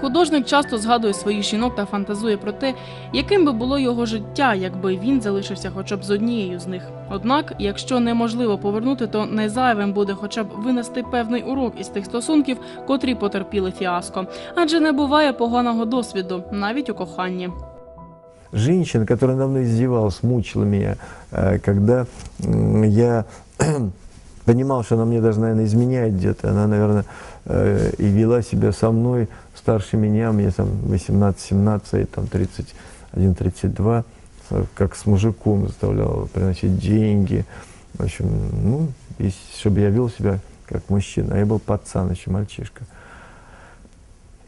Художник часто згадує своїх жінок та фантазує про те, яким би було його життя, якби він залишився хоча б з однією з них. Однак, якщо неможливо повернути, то не зайвим буде хоча б винести певний урок із тих стосунків, котрі потерпіли фіаско. Адже не буває поганого досвіду навіть у коханні. женщина, которая мной издевалась, мучила меня, э, когда я понимал, что она мне даже, наверное, изменяет где-то, она, наверное, э, и вела себя со мной старше меня, мне там 18-17, там 31-32, как с мужиком заставляла приносить деньги, в общем, ну, и чтобы я вел себя как мужчина, а я был пацан еще, мальчишка.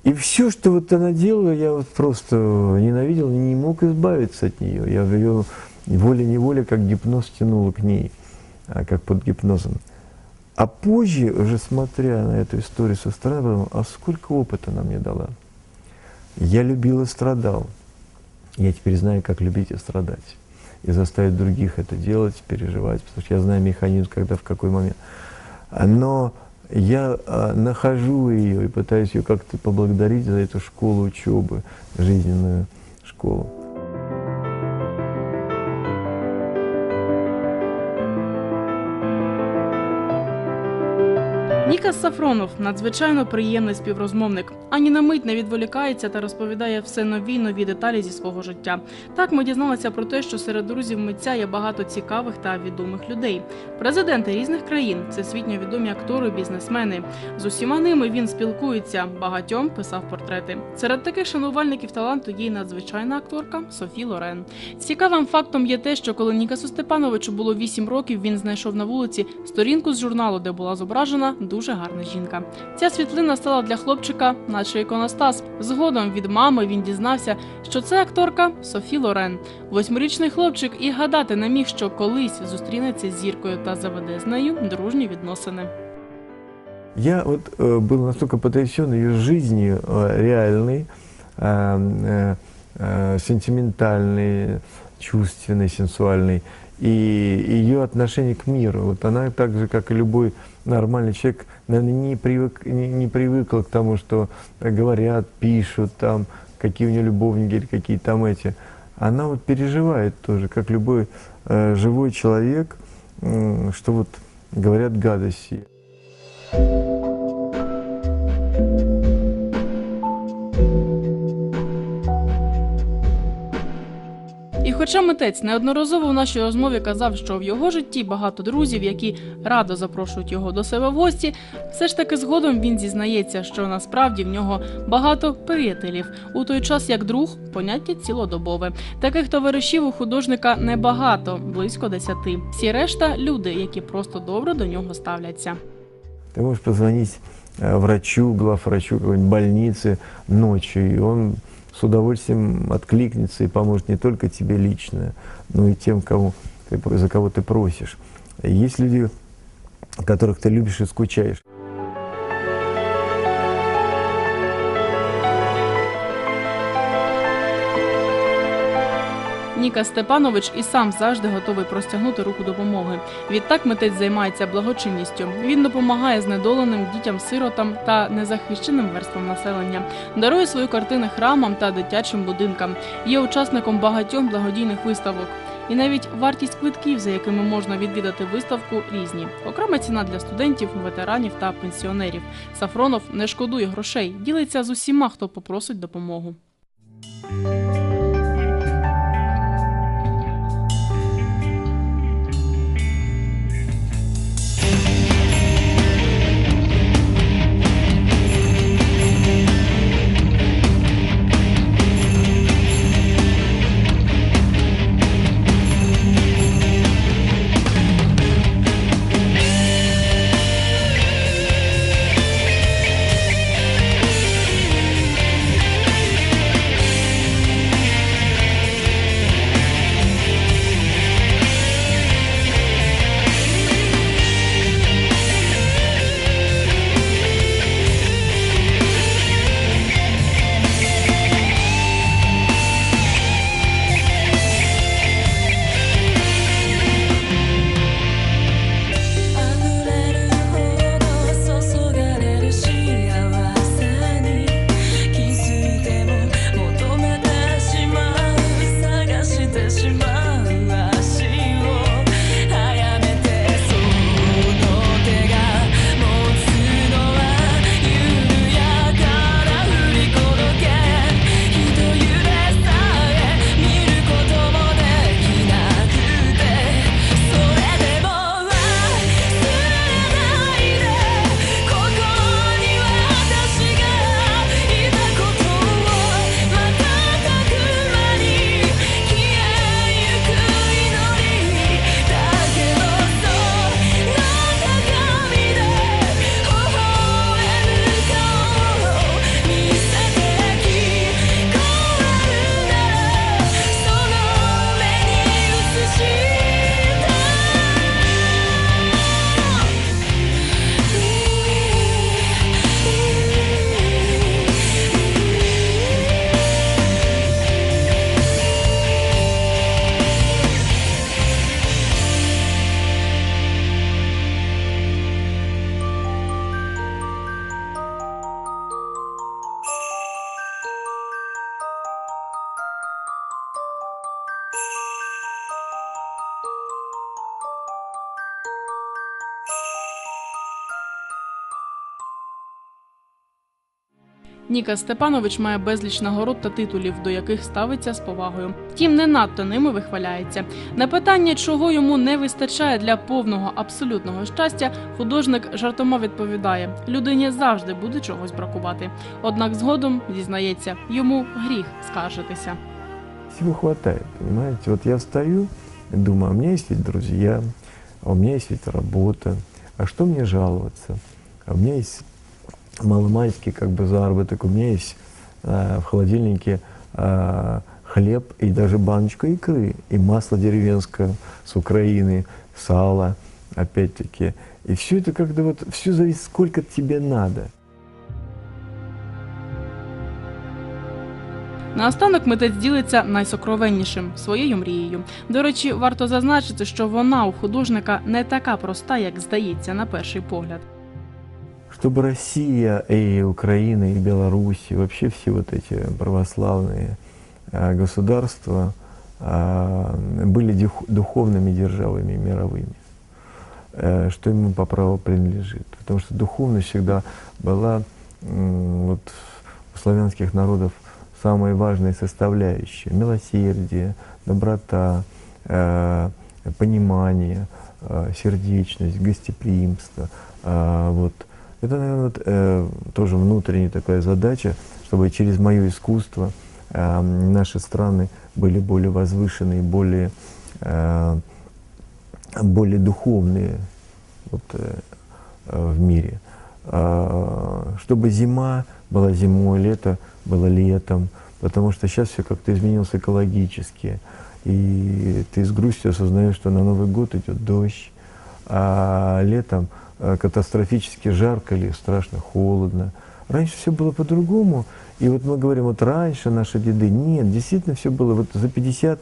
И все, что вот она делала, я вот просто ненавидел, не мог избавиться от нее. Я ее волей-неволей как гипноз тянула к ней, как под гипнозом. А позже, уже смотря на эту историю со стороны, подумал, а сколько опыта она мне дала. Я любил и страдал. Я теперь знаю, как любить и страдать. И заставить других это делать, переживать, потому что я знаю механизм, когда, в какой момент. А, Но я а, нахожу ее и пытаюсь ее как-то поблагодарить за эту школу учебы, жизненную школу. Нікас Сафронов надзвичайно приємний співрозмовник. Ані на мить не відволікається та розповідає все нові нові деталі зі свого життя. Так ми дізналися про те, що серед друзів митця є багато цікавих та відомих людей. Президенти різних країн, всесвітньо відомі актори, бізнесмени. З усіма ними він спілкується. Багатьом писав портрети. Серед таких шанувальників таланту є й надзвичайна акторка Софі Лорен. Цікавим фактом є те, що коли Нікасу Степановичу було 8 років, він знайшов на вулиці сторінку з журналу, де була зображена дуже гарна жінка. Ця світлина стала для хлопчика, наче іконостас. Згодом від мами він дізнався, що це акторка Софі Лорен. Восьмирічний хлопчик і гадати не міг, що колись зустрінеться з зіркою та заведе з нею дружні відносини. Я вот э, был настолько потрясен ее жизнью э, реальной, э, э, э, сентиментальной, чувственной, сенсуальной, И ее отношение к миру. Вот она так же, как и любой нормальный человек, наверное, не, привык, не, не привыкла к тому, что говорят, пишут, там, какие у нее любовники или какие там эти. Она вот переживает тоже, как любой э, живой человек, м, что вот говорят гадости. І хоча митець неодноразово в нашій розмові казав, що в його житті багато друзів, які радо запрошують його до себе в гості, все ж таки згодом він зізнається, що насправді в нього багато приятелів, у той час як друг поняття цілодобове. Таких товаришів у художника небагато, близько десяти. Всі решта люди, які просто добре до нього ставляться. Ты можешь позвонить э, врачу, главврачу какой-нибудь больницы ночью, и он с удовольствием откликнется и поможет не только тебе лично, но и тем, кому ты, за кого ты просишь. Есть люди, которых ты любишь и скучаешь. Ніка Степанович і сам завжди готовий простягнути руку допомоги. Відтак митець займається благочинністю. Він допомагає знедоленим дітям-сиротам та незахищеним верствам населення, дарує свої картини храмам та дитячим будинкам. Є учасником багатьох благодійних виставок. І навіть вартість квитків, за якими можна відвідати виставку, різні. Окрема ціна для студентів, ветеранів та пенсіонерів. Сафронов не шкодує грошей, ділиться з усіма, хто попросить допомогу. Ніка Степанович має безліч нагород та титулів, до яких ставиться з повагою. Втім, не надто ними вихваляється. На питання, чого йому не вистачає для повного абсолютного щастя, художник жартома відповідає: людині завжди буде чогось бракувати. Однак згодом зізнається, йому гріх скаржитися. Всего хватает, понимаете? Вот я встаю думаю, у меня есть ведь друзья, а у меня есть ведь работа, а что мне жаловаться? А у меня есть маломальский как бы заработок, у меня есть э, в холодильнике э, хлеб и даже баночка икры, и масло деревенское с Украины, сало, опять-таки. И все это как-то вот, все зависит, сколько тебе надо. Наостанок митець ділиться найсокровеннішим своєю мрією. До речі, варто зазначити, що вона у художника не така проста, як здається на перший погляд. Чтобы Россия и Украина, и Беларусь, и вообще все вот эти православные а, государства а, были дух- духовными державами мировыми, э, что ему по праву принадлежит. Потому что духовность всегда была вот, у славянских народов самой важной составляющей. Милосердие, доброта, э, понимание, э, сердечность, гостеприимство. А, вот. Это, наверное, э, тоже внутренняя такая задача, чтобы через мое искусство э, наши страны были более возвышенные, более, э, более духовные вот, в мире. А, Чтобы зима была зимой, лето было летом, потому что сейчас все как-то изменилось экологически. И ты с грустью осознаешь, что на Новый год идет дождь, а летом э, катастрофически жарко или страшно холодно. Раньше все было по-другому. И вот мы говорим, вот раньше наши деды. Нет, действительно все было. Вот за 50,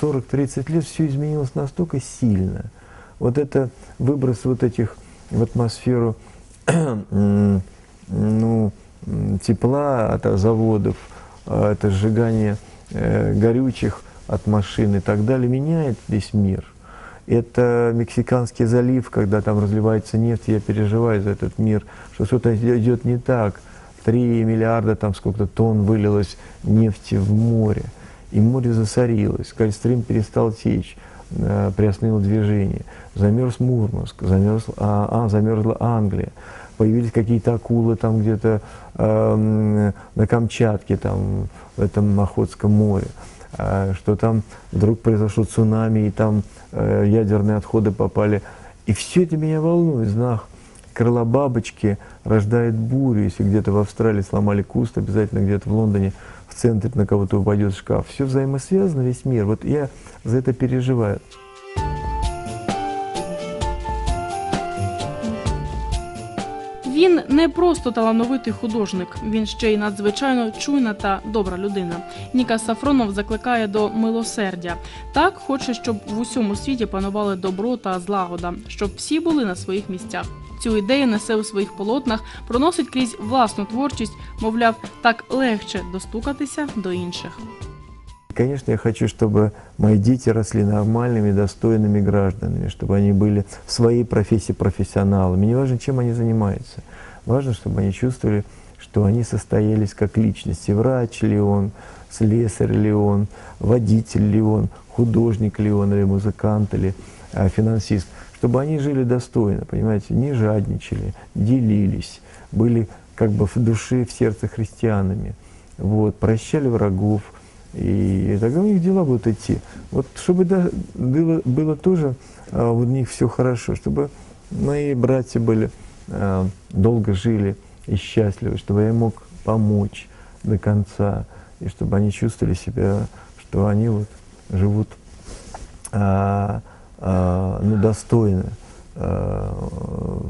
40, 30 лет все изменилось настолько сильно. Вот это выброс вот этих в атмосферу ну, тепла от заводов, а, это сжигание э, горючих от машин и так далее, меняет весь мир. Это Мексиканский залив, когда там разливается нефть, я переживаю за этот мир, что что-то идет не так. Три миллиарда, там сколько-то тонн вылилось нефти в море, и море засорилось, Гольфстрим перестал течь, э, приостановил движение, замерз Мурманск, замерз, а, а, замерзла Англия, появились какие-то акулы там где-то эм, на Камчатке, там, в этом Охотском море, что там вдруг произошло цунами, и там э, ядерные отходы попали. И все это меня волнует, знах. Крыла бабочки рождает бурю. Если где-то в Австралии сломали куст, обязательно где-то в Лондоне в центре на кого-то упадет шкаф. Все взаимосвязано, весь мир. Вот я за это переживаю. Він не просто талановитий художник, він ще й надзвичайно чуйна та добра людина. Ніка Сафронов закликає до милосердя. Так хоче, щоб в усьому світі панували добро та злагода, щоб всі були на своїх місцях. Цю ідею несе у своїх полотнах, проносить крізь власну творчість, мовляв, так легше достукатися до інших. Конечно, я хочу, чтобы мои дети росли нормальными, достойными гражданами, чтобы они были в своей профессии профессионалами. Неважно, чем они занимаются. Важно, чтобы они чувствовали, что они состоялись как личности. Врач ли он, слесарь ли он, водитель ли он, художник ли он, или музыкант, или а, финансист. Чтобы они жили достойно, понимаете, не жадничали, делились, были как бы в душе, в сердце христианами. Вот, прощали врагов, и тогда у них дела будут идти. Вот чтобы да, было, было тоже а, у них все хорошо, чтобы мои братья были а, долго жили и счастливы, чтобы я мог помочь до конца, и чтобы они чувствовали себя, что они вот живут а, а, ну, достойно, а,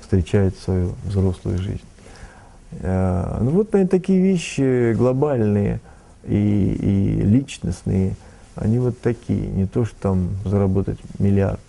встречают свою взрослую жизнь. Э, Ну вот, такие вещи глобальные и, и личностные, они вот такие, не то, что там заработать миллиард.